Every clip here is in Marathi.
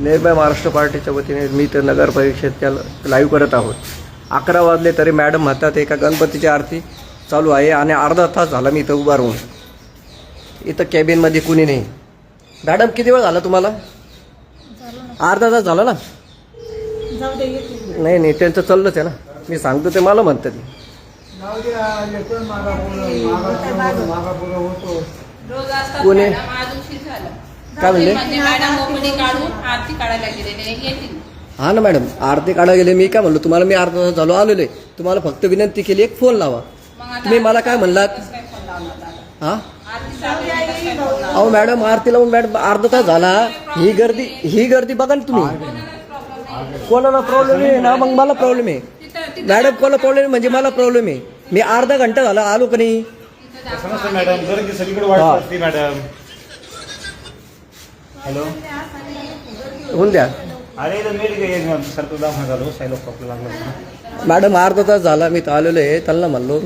निर्भय महाराष्ट्र पार्टीच्या वतीने मी तर नगर परिषदच्या लाईव्ह करत आहोत. अकरा वाजले तरी मॅडम म्हणतात एका गणपतीची आरती चालू आहे आणि अर्धा तास झाला मी इथं उभा राहून. इथं कॅबिनमध्ये कुणी नाही. मॅडम किती वेळ झाला तुम्हाला? अर्धा तास झाला ना. जाऊ दे येते नाही नाही त्यांचं चाललंच आहे ना. मी सांगतो ते मला म्हणतात. कोण? काय म्हणले? म्हणजे काढायला हा ना मॅडम आरती काढा गेले मी काय म्हणलो तुम्हाला मी अर्धा तास झालो आलेलो आहे. तुम्हाला फक्त विनंती केली एक फोन लावा. मग आता तुम्ही मला काय म्हणलात? कसं काय फोन लावला दादा? हा? अहो मॅडम आरती लावून मॅडम अर्धा तास झाला. ही गर्दी ही गर्दी बघा ना तुम्ही. कोणाला प्रॉब्लेम आहे ना? मग मला प्रॉब्लेम आहे. मॅडम कोणाला प्रॉब्लेम आहे म्हणजे मला प्रॉब्लेम आहे. मी अर्धा घंटा झाला आलो का नाही? मॅडम गर्दी सगळीकडे मॅडम. हॅलो. होऊन द्या. अरे इथं झालो सायलो लागलं. मॅडम अर्धा तास झाला मी तर आलेलो आहे. त्यांना म्हणलो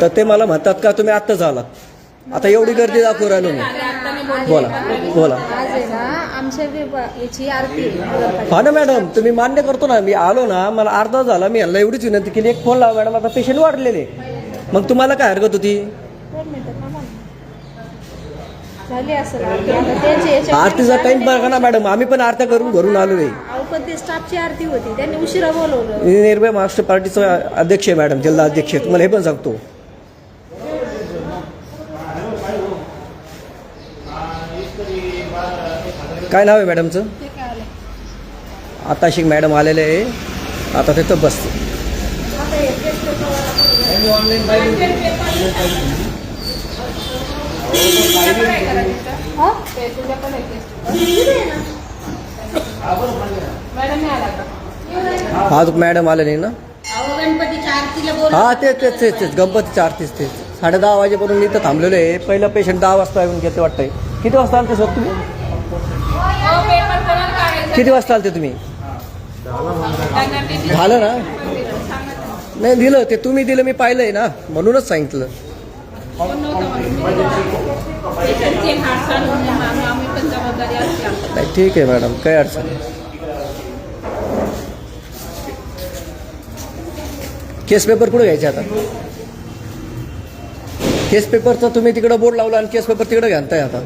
तर ते मला म्हणतात का तुम्ही आत्ताच आला. आता एवढी गर्दी दाखवू राहिलो मी. बोला बोला. आज आहे ना आमच्या विभा- याची आरती आहे. हा ना मॅडम तुम्ही मान्य करतो ना मी आलो ना मला अर्धा तास झाला. मी यांना एवढीच विनंती केली एक फोन लावा मॅडम. आता पेशंट वाढलेले. मग तुम्हाला काय हरकत होती? दोन मिनिटं थांबा. ना. झाली असेल आरती. आता त्यांची याच्या- आरतीचा टाइम बघा ना मॅडम आम्ही पण आरत्या करून घरून आलो आहे अहो पण ते स्टाफची आरती होती. त्यांनी उशिरा बोलवलं. मी निर्भय महाराष्ट्र पार्टीचा अध्यक्ष आहे मॅडम जिल्हा अध्यक्ष आहे. तुम्हाला हे पण सांगतो. काय नाव आहे मॅडमचं आता शिक मॅडम आलेले आहे. आता तिथं बसते. ना. मॅडम आला नाही ना? हा तेच तेच तेच तेच गणपतीच्या आरतीच तेच. साडे दहा वाजेपर्यंत मी इथं थांबलेलो आहे. पहिलं पेशंट दहा वाजता येऊन घेते वाटतंय. किती वाजता आलते सर तुम्ही? किती वाजता आलते तुम्ही? झालं ना. नाही दिलं ते तुम्ही दिलं मी पाहिलंय ना. म्हणूनच सांगितलं. नाही ठीक आहे मॅडम काही अडचण नाही. केस पेपर कुठे घ्यायचे आता? केस पेपरचा तुम्ही तिकडं बोर्ड लावला आणि केस पेपर तिकडे घालताय आता.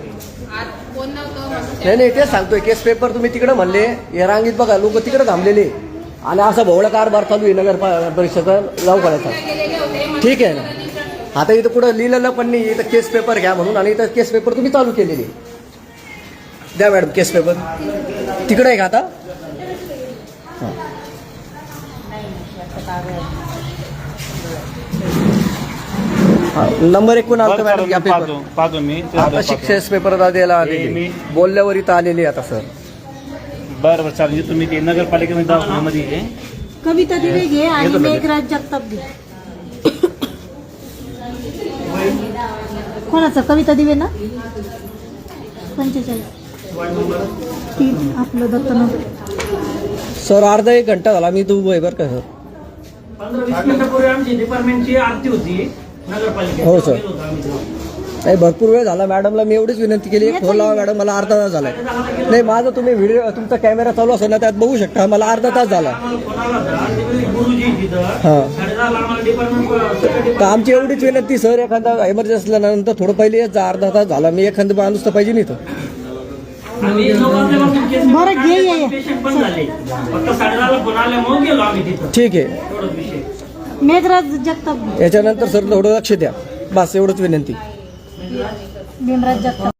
नाही नाही तेच सांगतोय केस पेपर तुम्ही तिकडे म्हणले या रांगीत बघा लोक तिकडे थांबलेले आणि असा भोवळा कारभार चालू आहे नगर परिषद लावू करायचा ठीक आहे ना? आता इथं कुठं लिहिलेलं पण नाही इथं केस पेपर घ्या म्हणून आणि इथं केस पेपर तुम्ही चालू केलेले द्या मॅडम केस पेपर तिकडे आहे का आता हा. नंबर एक कोण मॅडम या पेपर पाहतो पाहतो मी आता. शिक्षक पेपर द्यायला आलेले मी- बोलल्यावर इथं आलेली आता सर बरं बरं चालेल तुम्ही ते नगरपालिकेमध्ये दवाखान्यामध्ये. कविता दिवे घे आणि. मेघराज जगताप घे कोणाचं? कविता दिवे ना? पंचेचाळीस. तीन. आपलं दत्तनगर सर अर्धा एक घंटा झाला मी तू आहे बरं का सर? पंधरा वीस मिनिटापूर्वी आमची डिपार्टमेंटची आरती होती. नगरपालिकेत हो, सर. नाही भरपूर वेळ झाला. मॅडमला मी एवढीच विनंती केली. फोन लावा मॅडम मला अर्धा तास झाला नाही माझं तुम्ही व्हिडिओ तुमचा कॅमेरा चालू असेल ना त्यात बघू शकता. मला अर्धा तास झाला. तर आमची एवढीच विनंती सर एखादा एमर्जन्सी असल्यानंतर थोडं पहिले जा अर्धा तास झाला मी एखादं माणूस तर पाहिजे नाही तो आम्ही नऊ वाजल्यापासून केस बरं, घे, ठीक आहे. मेघराज जगताप. याच्यानंतर सर थोडं लक्ष द्या. बस एवढंच विनंती. भीमराज जगताप.